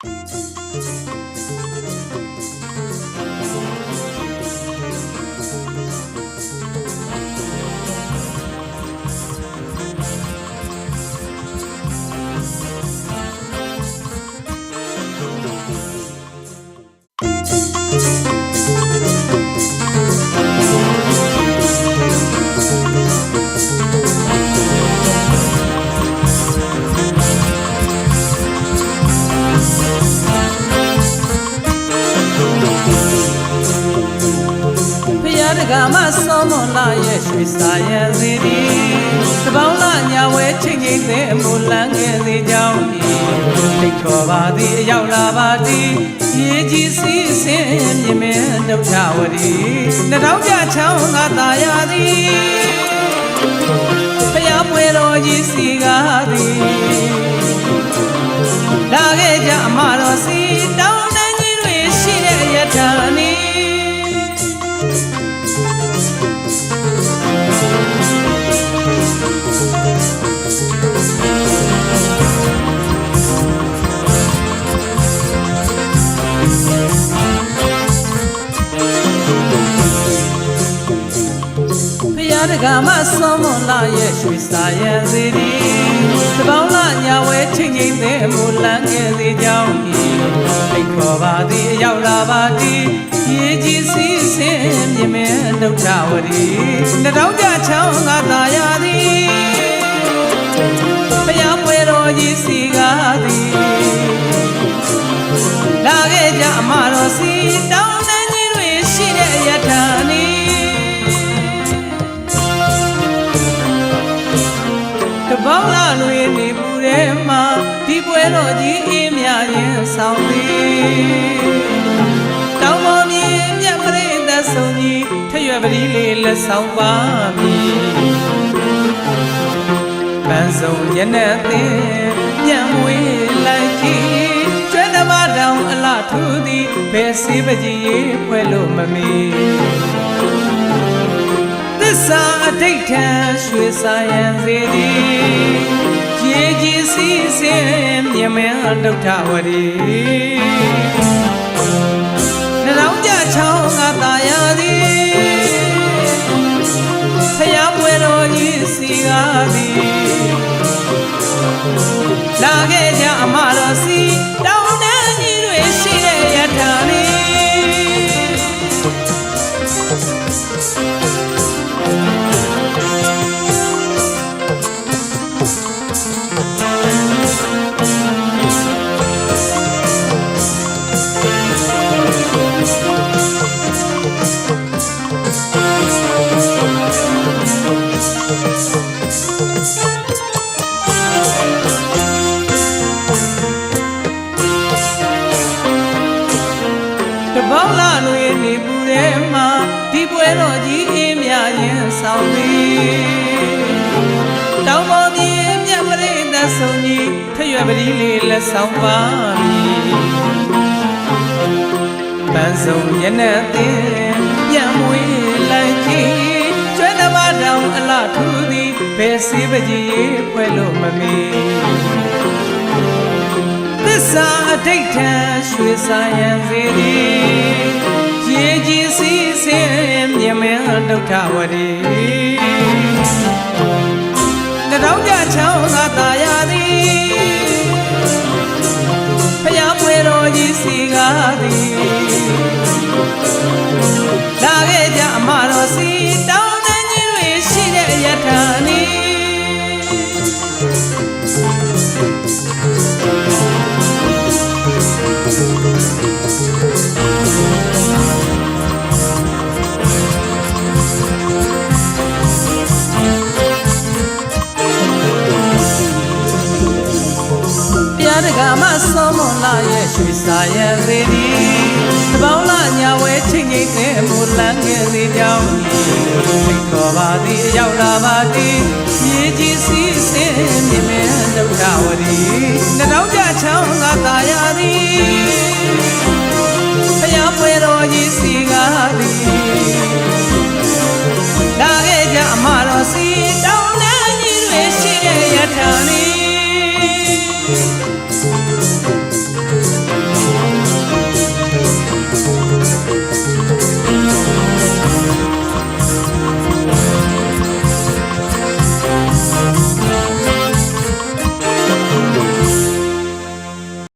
ဖယား ကမဆောမွန်လာရဲ့ရွှေစာရန်စီဒီတပေါင်းလာညာဝဲချင်းချင်းသိအမူလန်းငယ်စီကြောင်းဒီထိတ်ခေါ်ပါသည်အရောက်လာပါသည်ရေကြီးစီးဆင်းမြင်မဲဒုက္ခဝရီနှထောင်းကြချောင်းကသာယာသည်ဖယားပွဲတော်ကြီးစီကားသည် ကမဆောမွန်လာရဲ့ရွှေစာရန်စီဒီတပေါင်းလာညာဝဲချင်းချင်းသိမူလန်းငယ်စီကြောင်းကြီးထိတ်ခေါ်ပါသည်အရောက်လာပါသည်ရေကြီးစီးဆင်းမြင်မဲဒုက္ခဝရီနှထောင်းကြချောင်း ဒီပွဲတော်ကြီးအေးမြရင်ဆောင်သည်တောင်းပေါ်မြင်မြတ်ပရိသတ်ဆုံးကြီးထရွယ်ပတိလေးလက်ဆောင်ပါမည်ပန်းစုံရနဲ့အသင်းညံမွေးလိုက်ကြည့်ကျွဲတမတောင်အလှထူသည်ဘယ်စီပကြီးရေးဖွဲ့လို့မမီသစ္စာအဋိဋ္ဌံရွှေစာယံစေသည် ရေကြီးစီးစင်မြင်မဲဒုက္ခဝရီနှရောင်းကြချောင်းကသာယာသည်ဖယားပွဲတော်ကြီးစီကားသည်လာခဲ့ကြအမတော်စီတော ထဲမှာဒီပွဲတော်ကြီးအေးမြရင်ဆောင်သည်တောင်းပေါ်မြင်မြတ်ပရိသတ်ဆုံးကြီးထရွယ်ပတိလေးလက်ဆောင်ပါမည်ပန်းစုံရနဲ့အသင်းပြန်မွေးလိုက်ကြည့်ကျွဲတမတောင်အလှထူသည်ဘယ်စီပကြီးဖွဲ့လို့မမီသစ္စာအဋိဋ္ဌံရွှေစာယံစေသည်ရေကြီး စီးဆင်းမြင်မဲဒုက္ခဝရီနှထောင်းကြချောင်းသာသာယာသည်ဖယားပွဲတော်ကြီးစီကားသည်လာခဲ့ကြ ကမဆောမွန်လာရဲ့ရွှေစာရန်စီဒီတပေါင်းလာညာဝဲချင်းချင်းနဲ့မူလန်းငယ်စီကြောင်းဒီခေါ်ပါသည်အရောက်လာပါသည်ရေကြီးစီးဆင်းမြင်မဲဒုက္ခဝရီနှထောင်းကြချောင်းကသာယာသည်